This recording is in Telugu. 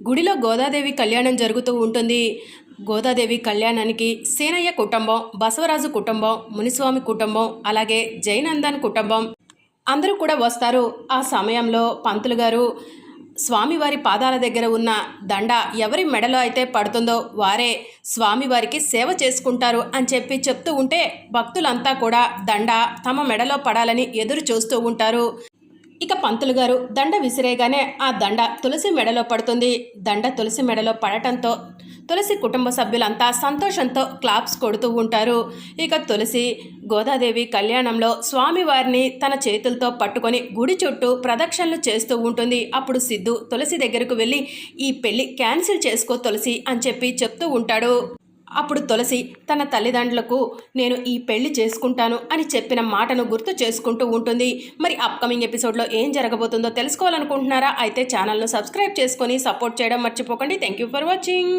గుడిలో గోదాదేవి కళ్యాణం జరుగుతూ ఉంటుంది. గోదాదేవి కళ్యాణానికి సేనయ్య కుటుంబం బసవరాజు కుటుంబం మునిస్వామి కుటుంబం అలాగే జైనందన్ కుటుంబం అందరూ కూడా వస్తారు. ఆ సమయంలో పంతులు గారు స్వామివారి పాదాల దగ్గర ఉన్న దండ ఎవరి మెడలో అయితే పడుతుందో వారే స్వామివారికి సేవ చేసుకుంటారు అని చెప్పి చెప్తూ ఉంటే భక్తులంతా కూడా దండ తమ మెడలో పడాలని ఎదురు చూస్తూ ఉంటారు. ఇక పంతులు గారు దండ విసిరేగానే ఆ దండ తులసి మెడలో పడుతుంది. దండ తులసి మెడలో పడటంతో తులసి కుటుంబ సభ్యులంతా సంతోషంతో క్లాప్స్ కొడుతూ ఉంటారు. ఇక తులసి గోదాదేవి కళ్యాణంలో స్వామివారిని తన చేతులతో పట్టుకొని గుడి చుట్టూ ప్రదక్షిణలు చేస్తూ ఉంటుంది. అప్పుడు సిద్ధు తులసి దగ్గరకు వెళ్ళి ఈ పెళ్ళి క్యాన్సిల్ చేసుకో తులసి అని చెప్పి చెప్తూ ఉంటాడు. అప్పుడు తులసి తన తల్లిదండ్రులకు నేను ఈ పెళ్ళి చేసుకుంటాను అని చెప్పిన మాటను గుర్తు చేసుకుంటూ ఉంటుంది. మరి అప్కమింగ్ ఎపిసోడ్లో ఏం జరగబోతుందో తెలుసుకోవాలనుకుంటున్నారా? అయితే ఛానల్ను సబ్స్క్రైబ్ చేసుకొని సపోర్ట్ చేయడం మర్చిపోకండి. Thank you for watching